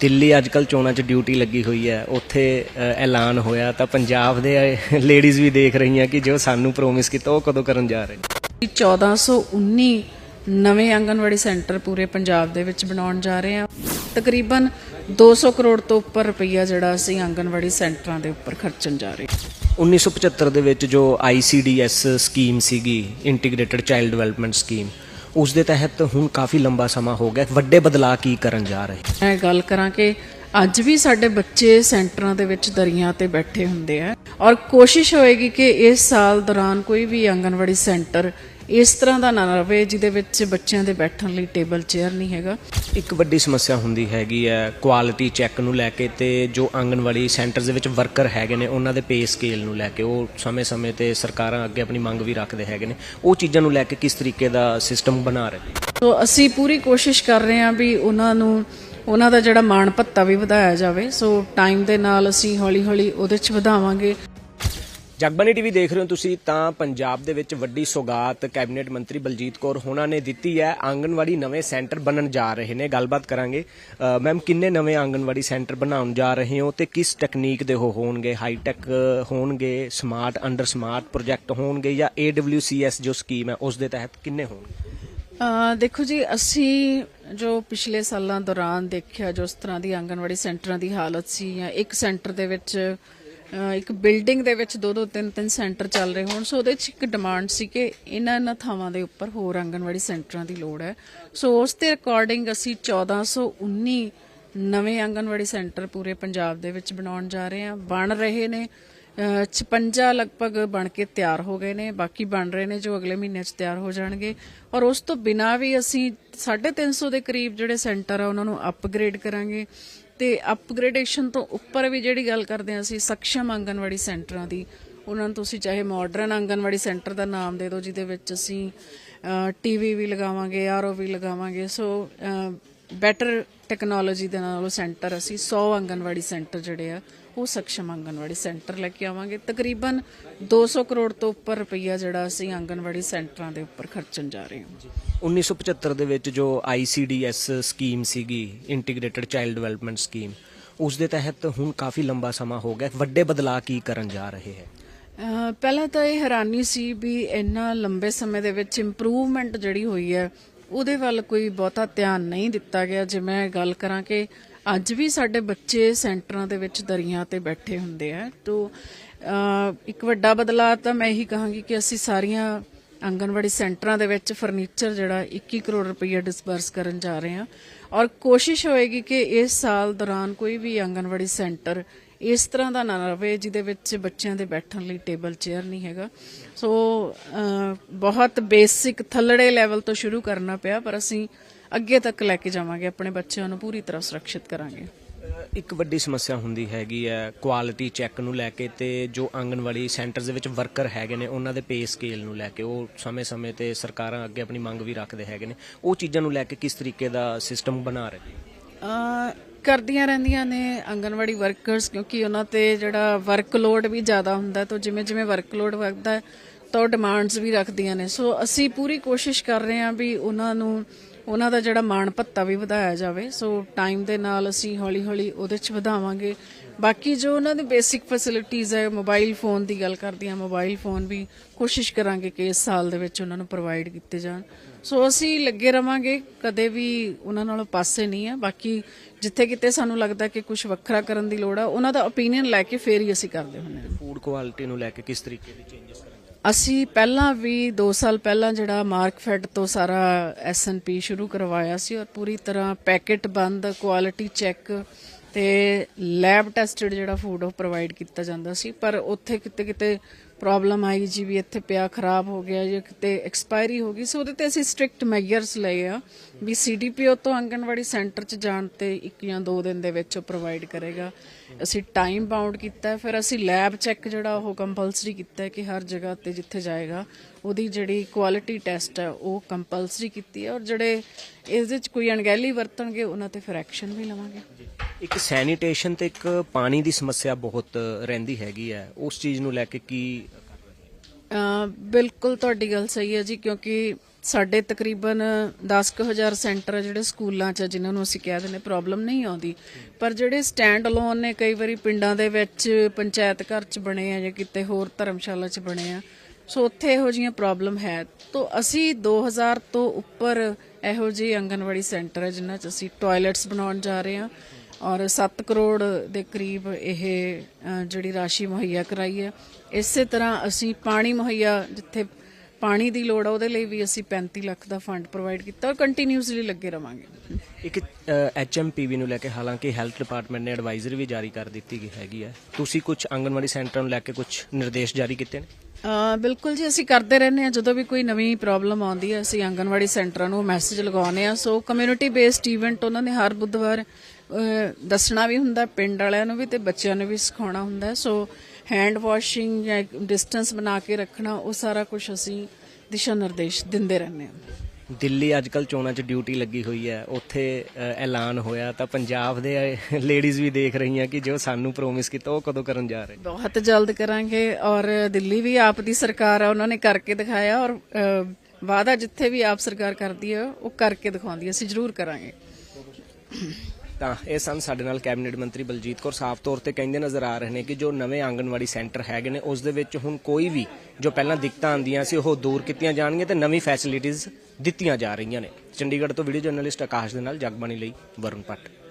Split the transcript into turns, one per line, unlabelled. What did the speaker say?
ਦਿੱਲੀ ਅੱਜਕੱਲ ਚੋਣਾਂ 'ਚ ਡਿਊਟੀ ਲੱਗੀ ਹੋਈ ਹੈ। ਉੱਥੇ ਐਲਾਨ ਹੋਇਆ ਤਾਂ ਪੰਜਾਬ ਦੇ ਲੇਡੀਜ਼ ਵੀ ਦੇਖ ਰਹੀਆਂ ਕਿ ਜੋ ਸਾਨੂੰ ਪ੍ਰੋਮਿਸ ਕੀਤਾ ਉਹ ਕਦੋਂ ਕਰਨ ਜਾ ਰਹੇ ਨੇ।
1419 ਨਵੇਂ ਆਂਗਨਵਾੜੀ ਸੈਂਟਰ ਪੂਰੇ ਪੰਜਾਬ ਦੇ ਵਿੱਚ ਬਣਾਉਣ ਜਾ ਰਹੇ ਹਾਂ। ਤਕਰੀਬਨ 200 ਕਰੋੜ ਤੋਂ ਉੱਪਰ ਰੁਪਈਆ ਜਿਹੜਾ ਅਸੀਂ ਆਂਗਨਵਾੜੀ ਸੈਂਟਰਾਂ ਦੇ ਉੱਪਰ ਖਰਚਣ ਜਾ ਰਹੇ ਹਾਂ।
1975 ਦੇ ਵਿੱਚ ਜੋ ICDS ਸਕੀਮ ਸੀਗੀ ਇੰਟੀਗ੍ਰੇਟਡ ਚਾਈਲਡ ਡਿਵੈਲਪਮੈਂਟ ਸਕੀਮ ਉਸ ਦੇ ਤਹਿਤ ਹੁਣ ਕਾਫੀ ਲੰਬਾ ਸਮਾਂ ਹੋ ਗਿਆ। ਵੱਡੇ ਬਦਲਾਅ ਕੀ ਕਰਨ ਜਾ ਰਹੇ?
ਮੈਂ ਗੱਲ ਕਰਾਂ ਕਿ ਅੱਜ ਵੀ ਸਾਡੇ ਬੱਚੇ ਸੈਂਟਰਾਂ ਦੇ ਵਿੱਚ ਦਰੀਆਂ ਤੇ ਬੈਠੇ ਹੁੰਦੇ ਆ। ਔਰ ਕੋਸ਼ਿਸ਼ ਹੋਏਗੀ ਕਿ ਇਸ ਸਾਲ ਦੌਰਾਨ ਕੋਈ ਵੀ ਆਂਗਨਵਾੜੀ ਸੈਂਟਰ ਇਸ ਤਰ੍ਹਾਂ ਦਾ ਨਾ ਰਵੇ ਜਿਹਦੇ ਵਿੱਚ ਬੱਚਿਆਂ ਦੇ ਬੈਠਣ ਲਈ ਟੇਬਲ ਚੇਅਰ ਨਹੀਂ ਹੈਗਾ।
ਇੱਕ ਵੱਡੀ ਸਮੱਸਿਆ ਹੁੰਦੀ ਹੈਗੀ ਹੈ ਕੁਆਲਿਟੀ ਚੈੱਕ ਨੂੰ ਲੈ ਕੇ ਤੇ ਜੋ ਆਂਗਨਵਾੜੀ ਸੈਂਟਰਸ ਦੇ ਵਿੱਚ ਵਰਕਰ ਹੈਗੇ ਨੇ ਉਹਨਾਂ ਦੇ ਪੇ ਸਕੇਲ ਨੂੰ ਲੈ ਕੇ। ਉਹ ਸਮੇਂ-ਸਮੇਂ ਤੇ ਸਰਕਾਰਾਂ ਅੱਗੇ ਆਪਣੀ ਮੰਗ ਵੀ ਰੱਖਦੇ ਹੈਗੇ ਨੇ। ਉਹ ਚੀਜ਼ਾਂ ਨੂੰ ਲੈ ਕੇ ਕਿਸ ਤਰੀਕੇ ਦਾ ਸਿਸਟਮ ਬਣਾ ਰਹੇ ਨੇ?
ਸੋ ਅਸੀਂ ਪੂਰੀ ਕੋਸ਼ਿਸ਼ ਕਰ ਰਹੇ ਹਾਂ ਵੀ ਉਹਨਾਂ ਨੂੰ ਉਹਨਾਂ ਦਾ ਜਿਹੜਾ ਮਾਣ ਭੱਤਾ ਵੀ ਵਧਾਇਆ ਜਾਵੇ। ਸੋ ਟਾਈਮ ਦੇ ਨਾਲ ਅਸੀਂ ਹੌਲੀ-ਹੌਲੀ ਉਹਦੇ 'ਚ ਵਧਾਵਾਂਗੇ।
ਜਗਬਾਨੀ ਟੀਵੀ ਦੇਖ ਰਹੇ ਹੋ ਤੁਸੀਂ ਤਾਂ ਪੰਜਾਬ ਦੇ ਵਿੱਚ ਵੱਡੀ ਸੌਗਾਤ ਕੈਬਨਿਟ ਮੰਤਰੀ ਬਲਜੀਤ ਕੌਰ ਹੋਣਾ ਨੇ ਦਿੱਤੀ ਹੈ। ਆਂਗਨਵਾੜੀ ਨਵੇਂ ਸੈਂਟਰ ਬਣਨ ਜਾ ਰਹੇ ਨੇ। ਗੱਲਬਾਤ ਕਰਾਂਗੇ। ਮੈਮ, ਕਿੰਨੇ ਨਵੇਂ ਆਂਗਨਵਾੜੀ ਸੈਂਟਰ ਬਣਾਉਣ ਜਾ ਰਹੇ ਹੋ ਤੇ ਕਿਸ ਟੈਕਨੀਕ ਦੇ ਉਹ ਹੋਣਗੇ? ਹਾਈ ਟੈਕ ਹੋਣਗੇ, ਸਮਾਰਟ ਅੰਡਰ ਸਮਾਰਟ ਪ੍ਰੋਜੈਕਟ ਹੋਣਗੇ ਜਾਂ AWCS ਜੋ ਸਕੀਮ ਹੈ, ਉਸ ਦੇ ਤਹਿਤ ਕਿੰਨੇ ਹੋਣਗੇ?
ਦੇਖੋ ਜੀ, ਅਸੀਂ ਜੋ ਪਿਛਲੇ ਸਾਲਾਂ ਦੌਰਾਨ ਦੇਖਿਆ ਜੋ ਇਸ ਤਰ੍ਹਾਂ ਦੀ ਆਂਗਨਵਾੜੀ ਸੈਂਟਰਾਂ ਦੀ ਹਾਲਤ ਸੀ ਜਾਂ ਇੱਕ ਸੈਂਟਰ ਦੇ ਵਿੱਚ ਇੱਕ ਬਿਲਡਿੰਗ ਦੇ ਵਿੱਚ ਦੋ ਦੋ ਤਿੰਨ ਤਿੰਨ ਸੈਂਟਰ ਚੱਲ ਰਹੇ ਹੋਣ। ਸੋ ਉਹਦੇ 'ਚ ਇੱਕ ਡਿਮਾਂਡ ਸੀ ਕਿ ਇਹਨਾਂ ਇਹਨਾਂ ਥਾਵਾਂ ਦੇ ਉੱਪਰ ਹੋਰ ਆਂਗਣਵਾੜੀ ਸੈਂਟਰਾਂ ਦੀ ਲੋੜ ਹੈ। ਸੋ ਉਸ ਦੇ ਅਕੋਰਡਿੰਗ ਅਸੀਂ 1419 ਨਵੇਂ ਆਂਗਣਵਾੜੀ ਸੈਂਟਰ ਪੂਰੇ ਪੰਜਾਬ ਦੇ ਵਿੱਚ ਬਣਾਉਣ ਜਾ ਰਹੇ ਹਾਂ। ਬਣ ਰਹੇ ਨੇ ਅ, 56 ਲਗਭਗ ਬਣ ਕੇ ਤਿਆਰ ਹੋ ਗਏ ਨੇ। ਬਾਕੀ ਬਣ ਰਹੇ ਨੇ ਜੋ ਅਗਲੇ ਮਹੀਨੇ 'ਚ ਤਿਆਰ ਹੋ ਜਾਣਗੇ। ਔਰ ਉਸ ਤੋਂ ਬਿਨਾ ਵੀ ਅਸੀਂ 350 ਦੇ ਕਰੀਬ ਜਿਹੜੇ ਸੈਂਟਰ ਆ ਉਹਨਾਂ ਨੂੰ ਅਪਗ੍ਰੇਡ ਕਰਾਂਗੇ। ਤੇ ਅਪਗ੍ਰੇਡੇਸ਼ਨ ਤੋਂ ਉੱਪਰ ਵੀ ਜਿਹੜੀ ਗੱਲ ਕਰਦੇ ਆ ਅਸੀਂ ਸક્ષਮ ਆਂਗਨਵਾੜੀ ਸੈਂਟਰਾਂ ਦੀ, ਉਹਨਾਂ ਨੂੰ ਤੁਸੀਂ ਚਾਹੇ ਮਾਡਰਨ ਆਂਗਨਵਾੜੀ ਸੈਂਟਰ ਦਾ ਨਾਮ ਦੇ ਦਿਓ, ਜਿਹਦੇ ਵਿੱਚ ਅਸੀਂ ਟੀਵੀ ਵੀ ਲਗਾਵਾਂਗੇ ਆਰਓ ਵੀ ਲਗਾਵਾਂਗੇ ਸੋ ਬੈਟਰ ਟੈਕਨੋਲੋਜੀ ਦੇ ਨਾਲ ਉਹ ਸੈਂਟਰ ਅਸੀਂ 100 ਆਂਗਨਵਾੜੀ ਸੈਂਟਰ ਜਿਹੜੇ ਆ ਉਹ ਸક્ષਮ ਆਂਗਨਵਾੜੀ ਸੈਂਟਰ ਲੈ ਕੇ ਆਵਾਂਗੇ। ਤਕਰੀਬਨ 200 ਕਰੋੜ ਤੋਂ ਉੱਪਰ ਰੁਪਈਆ ਜਿਹੜਾ ਅਸੀਂ ਆਂਗਨਵਾੜੀ ਸੈਂਟਰਾਂ ਦੇ ਉੱਪਰ ਖਰਚਣ ਜਾ ਰਹੇ ਹਾਂ।
1975 ਦੇ ਵਿੱਚ ਜੋ ICDS ਸਕੀਮ ਸੀਗੀ ਇੰਟੀਗ੍ਰੇਟਡ ਚਾਈਲਡ ਡਿਵੈਲਪਮੈਂਟ ਸਕੀਮ ਉਸ ਦੇ ਤਹਿਤ ਹੁਣ ਕਾਫੀ ਲੰਬਾ ਸਮਾਂ ਹੋ ਗਿਆ। ਵੱਡੇ ਬਦਲਾਅ ਕੀ ਕਰਨ ਜਾ ਰਹੇ ਹੈ?
ਪਹਿਲਾਂ ਤਾਂ ਇਹ ਹੈਰਾਨੀ ਸੀ ਵੀ ਇੰਨਾ ਲੰਬੇ ਸਮੇਂ ਦੇ ਵਿੱਚ ਇੰਪਰੂਵਮੈਂਟ ਜਿਹੜੀ ਹੋਈ ਹੈ ਉਹਦੇ ਵੱਲ ਕੋਈ ਬਹੁਤਾ ਧਿਆਨ ਨਹੀਂ ਦਿੱਤਾ ਗਿਆ। ਜੇ ਮੈਂ ਗੱਲ ਕਰਾਂ ਕਿ ਅੱਜ ਵੀ ਸਾਡੇ ਬੱਚੇ ਸੈਂਟਰਾਂ ਦੇ ਵਿੱਚ ਦਰੀਆਂ ਤੇ ਬੈਠੇ ਹੁੰਦੇ ਆ, ਤੋਂ ਇੱਕ ਵੱਡਾ ਬਦਲਾਅ ਤਾਂ ਮੈਂ ਇਹੀ ਕਹਾਂਗੀ ਕਿ ਅਸੀਂ ਸਾਰੀਆਂ ਆਂਗਨਵਾੜੀ ਸੈਂਟਰਾਂ ਦੇ ਵਿੱਚ ਫਰਨੀਚਰ ਜਿਹੜਾ 21 ਕਰੋੜ ਰੁਪਈਆ ਡਿਸਬਰਸ ਕਰਨ ਜਾ ਰਹੇ ਹਾਂ। ਔਰ ਕੋਸ਼ਿਸ਼ ਹੋਏਗੀ ਕਿ ਇਸ ਸਾਲ ਦੌਰਾਨ ਕੋਈ ਵੀ ਆਂਗਨਵਾੜੀ ਸੈਂਟਰ ਇਸ ਤਰ੍ਹਾਂ ਦਾ ਨਾ ਰਵੇ ਜਿਹਦੇ ਵਿੱਚ ਬੱਚਿਆਂ ਦੇ ਬੈਠਣ ਲਈ ਟੇਬਲ ਚੇਅਰ ਨਹੀਂ ਹੈਗਾ। ਸੋ ਬਹੁਤ ਬੇਸਿਕ ਥੱਲੜੇ ਲੈਵਲ ਤੋਂ ਸ਼ੁਰੂ ਕਰਨਾ ਪਿਆ ਪਰ ਅਸੀਂ ਅੱਗੇ ਤੱਕ ਲੈ ਕੇ ਜਾਵਾਂਗੇ ਆਪਣੇ ਬੱਚਿਆਂ ਨੂੰ ਪੂਰੀ ਤਰ੍ਹਾਂ ਸੁਰੱਖਿਅਤ ਕਰਾਂਗੇ।
ਇੱਕ ਵੱਡੀ ਸਮੱਸਿਆ ਹੁੰਦੀ ਹੈਗੀ ਹੈ ਕੁਆਲਿਟੀ ਚੈੱਕ ਨੂੰ ਲੈ ਕੇ ਤੇ ਜੋ ਆਂਗਨਵਾੜੀ ਸੈਂਟਰਸ ਦੇ ਵਿੱਚ ਵਰਕਰ ਹੈਗੇ ਨੇ ਉਹਨਾਂ ਦੇ ਪੇ ਸਕੇਲ ਨੂੰ ਲੈ ਕੇ। ਉਹ ਸਮੇਂ-ਸਮੇਂ ਤੇ ਸਰਕਾਰਾਂ ਅੱਗੇ ਆਪਣੀ ਮੰਗ ਵੀ ਰੱਖਦੇ ਹੈਗੇ ਨੇ। ਉਹ ਚੀਜ਼ਾਂ ਨੂੰ ਲੈ ਕੇ ਕਿਸ ਤਰੀਕੇ ਦਾ ਸਿਸਟਮ ਬਣਾ ਰਹੇ
ਕਰਦੀਆਂ ਰਹਿੰਦੀਆਂ ਨੇ ਆਂਗਨਵਾੜੀ ਵਰਕਰਸ ਕਿਉਂਕਿ ਉਹਨਾਂ ਤੇ ਜਿਹੜਾ ਵਰਕਲੋਡ ਵੀ ਜ਼ਿਆਦਾ ਹੁੰਦਾ, ਤਾਂ ਜਿਵੇਂ ਜਿਵੇਂ ਵਰਕਲੋਡ ਵੱਧਦਾ ਹੈ, ਤਾਂ ਉਹ ਡਿਮਾਂਡਸ ਵੀ ਰੱਖਦੀਆਂ ਨੇ। ਸੋ ਅਸੀਂ ਪੂਰੀ ਕੋਸ਼ਿਸ਼ ਕਰ ਰਹੇ ਹਾਂ ਵੀ ਉਹਨਾਂ ਨੂੰ, ਉਹਨਾਂ ਦਾ ਜਿਹੜਾ ਮਾਣ ਭੱਤਾ ਵੀ ਵਧਾਇਆ ਜਾਵੇ। ਸੋ ਟਾਈਮ ਦੇ ਨਾਲ ਅਸੀਂ ਹੌਲੀ-ਹੌਲੀ ਉਹਦੇ 'ਚ ਵਧਾਵਾਂਗੇ। ਬਾਕੀ ਜੋ ਉਹਨਾਂ ਦੇ ਬੇਸਿਕ ਫੈਸਿਲਿਟੀਆਂ ਹੈ ਮੋਬਾਈਲ ਫੋਨ ਦੀ ਗੱਲ ਕਰਦੀ ਹਾਂ ਮੋਬਾਈਲ ਫੋਨ ਵੀ ਕੋਸ਼ਿਸ਼ ਕਰਾਂਗੇ ਕਿ ਇਸ ਸਾਲ ਦੇ ਵਿੱਚ ਉਹਨਾਂ ਨੂੰ ਪ੍ਰੋਵਾਈਡ ਕੀਤੇ ਜਾਣ। ਸੋ ਅਸੀਂ ਲੱਗੇ ਰਵਾਂਗੇ ਕਦੇ ਵੀ ਉਹਨਾਂ ਨਾਲੋਂ ਪਾਸੇ ਨਹੀਂ ਆ ਬਾਕੀ ਜਿੱਥੇ ਕਿਤੇ ਸਾਨੂੰ ਲੱਗਦਾ ਕਿ ਕੁਝ ਵੱਖਰਾ ਕਰਨ ਦੀ ਲੋੜ ਆ ਉਹਨਾਂ ਦਾ ਓਪੀਨੀਅਨ ਲੈ ਕੇ ਫੇਰ ਹੀ ਅਸੀਂ ਕਰਦੇ ਹੁੰਦੇ ਹਾਂ।
ਫੂਡ ਕੁਆਲਿਟੀ ਨੂੰ ਲੈ ਕੇ ਕਿਸ ਤਰੀਕੇ ਦੇ ਚੇਂਜਸ
ਅਸੀਂ ਪਹਿਲਾਂ ਵੀ 2 ਸਾਲ ਪਹਿਲਾਂ ਜਿਹੜਾ ਮਾਰਕਫੈਡ ਤੋਂ ਸਾਰਾ ਐਸਐਨਪੀ ਸ਼ੁਰੂ ਕਰਵਾਇਆ ਸੀ ਔਰ ਪੂਰੀ ਤਰ੍ਹਾਂ ਪੈਕੇਟ ਬੰਦ ਕੁਆਲਿਟੀ ਚੈੱਕ ਤੇ ਲੈਬ ਟੈਸਟਡ ਜਿਹੜਾ ਫੂਡ ਉਹ ਪ੍ਰੋਵਾਈਡ ਕੀਤਾ ਜਾਂਦਾ ਸੀ, ਪਰ ਉੱਥੇ ਕਿਤੇ ਕਿਤੇ ਪ੍ਰੋਬਲਮ ਆਈ ਜੀ ਵੀ ਇੱਥੇ ਪਿਆ ਖਰਾਬ ਹੋ ਗਿਆ ਜਾਂ ਕਿਤੇ ਐਕਸਪਾਇਰੀ ਹੋ ਗਈ ਸੋ, ਉਹਦੇ ਤੇ ਅਸੀਂ ਸਟ੍ਰਿਕਟ ਮੈਜਰਸ ਲਏ ਆ ਵੀ ਸੀਡੀਪੀਓ ਤੋਂ ਆਂਗਨਵਾੜੀ ਸੈਂਟਰ 'ਚ ਜਾਣ ਤੇ ਇੱਕ ਜਾਂ ਦੋ ਦਿਨ ਦੇ ਵਿੱਚ ਉਹ ਪ੍ਰੋਵਾਈਡ ਕਰੇਗਾ। ਅਸੀਂ ਟਾਈਮ ਬਾਉਂਡ ਕੀਤਾ, ਫਿਰ ਅਸੀਂ ਲੈਬ ਚੈੱਕ ਜਿਹੜਾ ਉਹ ਕੰਪਲਸਰੀ ਕੀਤਾ ਕਿ ਹਰ ਜਗ੍ਹਾ ਤੇ ਜਿੱਥੇ ਜਾਏਗਾ, ਉਹਦੀ ਜਿਹੜੀ ਕੁਆਲਿਟੀ ਟੈਸਟ ਹੈ ਉਹ ਕੰਪਲਸਰੀ ਕੀਤੀ ਹੈ ਔਰ ਜਿਹੜੇ ਇਸ ਵਿੱਚ ਕੋਈ ਅਣਗਹਿਲੀ ਵਰਤਣਗੇ, ਉਹਨਾਂ ਤੇ ਫਿਰ ਐਕਸ਼ਨ ਵੀ ਲਵਾਂਗੇ।
ਇੱਕ ਸੈਨੀਟੇਸ਼ਨ ਤੇ ਇੱਕ ਪਾਣੀ ਦੀ ਸਮੱਸਿਆ ਬਹੁਤ ਰਹਿੰਦੀ ਹੈਗੀ ਹੈ। ਉਸ ਚੀਜ਼ ਨੂੰ ਲੈ ਕੇ ਕੀ
ਬਿਲਕੁਲ ਤੁਹਾਡੀ ਗੱਲ ਸਹੀ ਹੈ ਜੀ, ਕਿਉਂਕਿ ਸਾਡੇ ਤਕਰੀਬਨ 10000 ਸੈਂਟਰ ਆ ਜਿਹੜੇ ਸਕੂਲਾਂ 'ਚ ਜਿਨ੍ਹਾਂ ਨੂੰ ਅਸੀਂ ਕਹਿ ਦਿੰਦੇ ਪ੍ਰੋਬਲਮ ਨਹੀਂ ਆਉਂਦੀ। ਪਰ ਜਿਹੜੇ ਸਟੈਂਡ ਅਲੋਨ ਨੇ, ਕਈ ਵਾਰੀ ਪਿੰਡਾਂ ਦੇ ਵਿੱਚ ਪੰਚਾਇਤ ਘਰ 'ਚ ਬਣੇ ਆ ਜਾਂ ਕਿਤੇ ਹੋਰ ਧਰਮਸ਼ਾਲਾ 'ਚ ਬਣੇ ਆ, ਸੋ ਉੱਥੇ ਇਹੋ ਜਿਹੀਆਂ ਪ੍ਰੋਬਲਮ ਹੈ। ਤੋਂ ਅਸੀਂ 2000 ਤੋਂ ਉੱਪਰ ਇਹੋ ਜਿਹੇ ਆਂਗਨਵਾੜੀ ਸੈਂਟਰ ਹੈ ਜਿਨ੍ਹਾਂ 'ਚ ਅਸੀਂ ਟਾਇਲਟਸ ਬਣਾਉਣ ਜਾ ਰਹੇ ਹਾਂ। ਔਰ 7 ਕਰੋੜ ਦੇ ਕਰੀਬ ਇਹ ਜਿਹੜੀ ਰਾਸ਼ੀ ਮੁਹੱਈਆ ਕਰਾਈ ਹੈ। ਇਸੇ ਤਰ੍ਹਾਂ ਅਸੀਂ ਪਾਣੀ ਮੁਹੱਈਆ ਜਿੱਥੇ ਪਾਣੀ ਦੀ ਲੋੜ ਆ ਉਹਦੇ ਲਈ ਵੀ ਅਸੀਂ 35 ਲੱਖ ਦਾ ਫੰਡ ਪ੍ਰੋਵਾਈਡ ਕੀਤਾ ਔਰ ਕੰਟੀਨਿਊਸਲੀ ਲੱਗੇ ਰਵਾਂਗੇ।
ਇੱਕ ਐਚਐਮਪੀਵੀ ਨੂੰ ਲੈ ਕੇ ਹਾਲਾਂਕਿ ਹੈਲਥ ਡਿਪਾਰਟਮੈਂਟ ਨੇ ਐਡਵਾਈਜ਼ਰੀ ਵੀ ਜਾਰੀ ਕਰ ਦਿੱਤੀ ਗਈ ਹੈਗੀ ਹੈ। ਤੁਸੀਂ ਕੁਝ ਆਂਗਨਵਾੜੀ ਸੈਂਟਰਾਂ ਨੂੰ ਲੈ ਕੇ ਕੁਝ ਨਿਰਦੇਸ਼ ਜਾਰੀ ਕੀਤੇ ਨੇ?
ਬਿਲਕੁਲ ਜੀ ਅਸੀਂ ਕਰਦੇ ਰਹਿੰਦੇ ਹਾਂ। ਜਦੋਂ ਵੀ ਕੋਈ ਨਵੀਂ ਪ੍ਰੋਬਲਮ ਆਉਂਦੀ ਹੈ ਅਸੀਂ ਆਂਗਨਵਾੜੀ ਸੈਂਟਰਾਂ ਨੂੰ ਮੈਸੇਜ ਲਗਾਉਂਦੇ ਆ ਸੋ ਕਮਿਊਨਿਟੀ ਬੇਸਡ ਇਵੈਂਟ ਉਹਨਾਂ ਨੇ ਹਰ ਬੁੱਧਵਾਰ ਦੱਸਣਾ ਵੀ ਹੁੰਦਾ ਪਿੰਡ ਵਾਲਿਆਂ ਨੂੰ ਵੀ ਤੇ ਬੱਚਿਆਂ ਨੂੰ ਵੀ ਸਿਖਾਉਣਾ ਹੁੰਦਾ। ਸੋ ਹੈਂਡ ਵਾਸ਼ਿੰਗ ਜਾਂ ਡਿਸਟੈਂਸ ਬਣਾ ਕੇ ਰੱਖਣਾ ਉਹ ਸਾਰਾ ਕੁਝ ਅਸੀਂ ਦਿਸ਼ਾ ਨਿਰਦੇਸ਼ ਦਿੰਦੇ ਰਹਿੰਦੇ ਹਾਂ।
ਦਿੱਲੀ ਅੱਜਕੱਲ ਚੋਣਾਂ 'ਚ ਡਿਊਟੀ ਲੱਗੀ ਹੋਈ ਹੈ। ਉੱਥੇ ਐਲਾਨ ਹੋਇਆ ਤਾਂ ਪੰਜਾਬ ਦੇ ਲੇਡੀਜ਼ ਵੀ ਦੇਖ ਰਹੀਆਂ ਕਿ ਜੋ ਸਾਨੂੰ ਪ੍ਰੋਮਿਸ ਕੀਤਾ ਉਹ ਕਦੋਂ ਕਰਨ ਜਾ ਰਹੇ
ਬਹੁਤ ਜਲਦ ਕਰਾਂਗੇ ਔਰ ਦਿੱਲੀ ਵੀ ਆਪ ਦੀ ਸਰਕਾਰ ਆ ਉਹਨਾਂ ਨੇ ਕਰਕੇ ਦਿਖਾਇਆ ਔਰ ਵਾਅਦਾ ਜਿੱਥੇ ਵੀ ਆਪ ਸਰਕਾਰ ਕਰਦੀ ਹੈ ਉਹ ਕਰਕੇ ਦਿਖਾਉਂਦੀ ਹੈ ਅਸੀਂ ਜ਼ਰੂਰ ਕਰਾਂਗੇ।
ਤਾਂ ਇਹ ਸਨ ਸਾਡੇ ਨਾਲ ਕੈਬਨਿਟ ਮੰਤਰੀ ਬਲਜੀਤ ਕੌਰ ਸਾਫ਼ ਤੌਰ ਤੇ ਕਹਿੰਦੇ ਨਜ਼ਰ ਆ ਰਹੇ ਨੇ ਕਿ ਜੋ ਨਵੇਂ ਆਂਗਣਵਾੜੀ ਸੈਂਟਰ ਹੈਗੇ ਨੇ, ਉਸ ਦੇ ਵਿੱਚ ਹੁਣ ਕੋਈ ਵੀ ਜੋ ਪਹਿਲਾਂ ਦਿੱਕਤਾਂ ਆਉਂਦੀਆਂ ਸੀ, ਉਹ ਦੂਰ ਕੀਤੀਆਂ ਜਾਣਗੀਆਂ ਤੇ ਨਵੀਂ ਫੈਸਿਲਿਟੀਆਂ ਦਿੱਤੀਆਂ ਜਾ ਰਹੀਆਂ ਨੇ। ਚੰਡੀਗੜ੍ਹ ਤੋਂ ਵੀਡੀਓ ਜਰਨਲਿਸਟ ਆਕਾਸ਼ ਦੇ ਨਾਲ ਜਗਬਾਣੀ ਲਈ ਵਰੁਣ ਭੱਟ।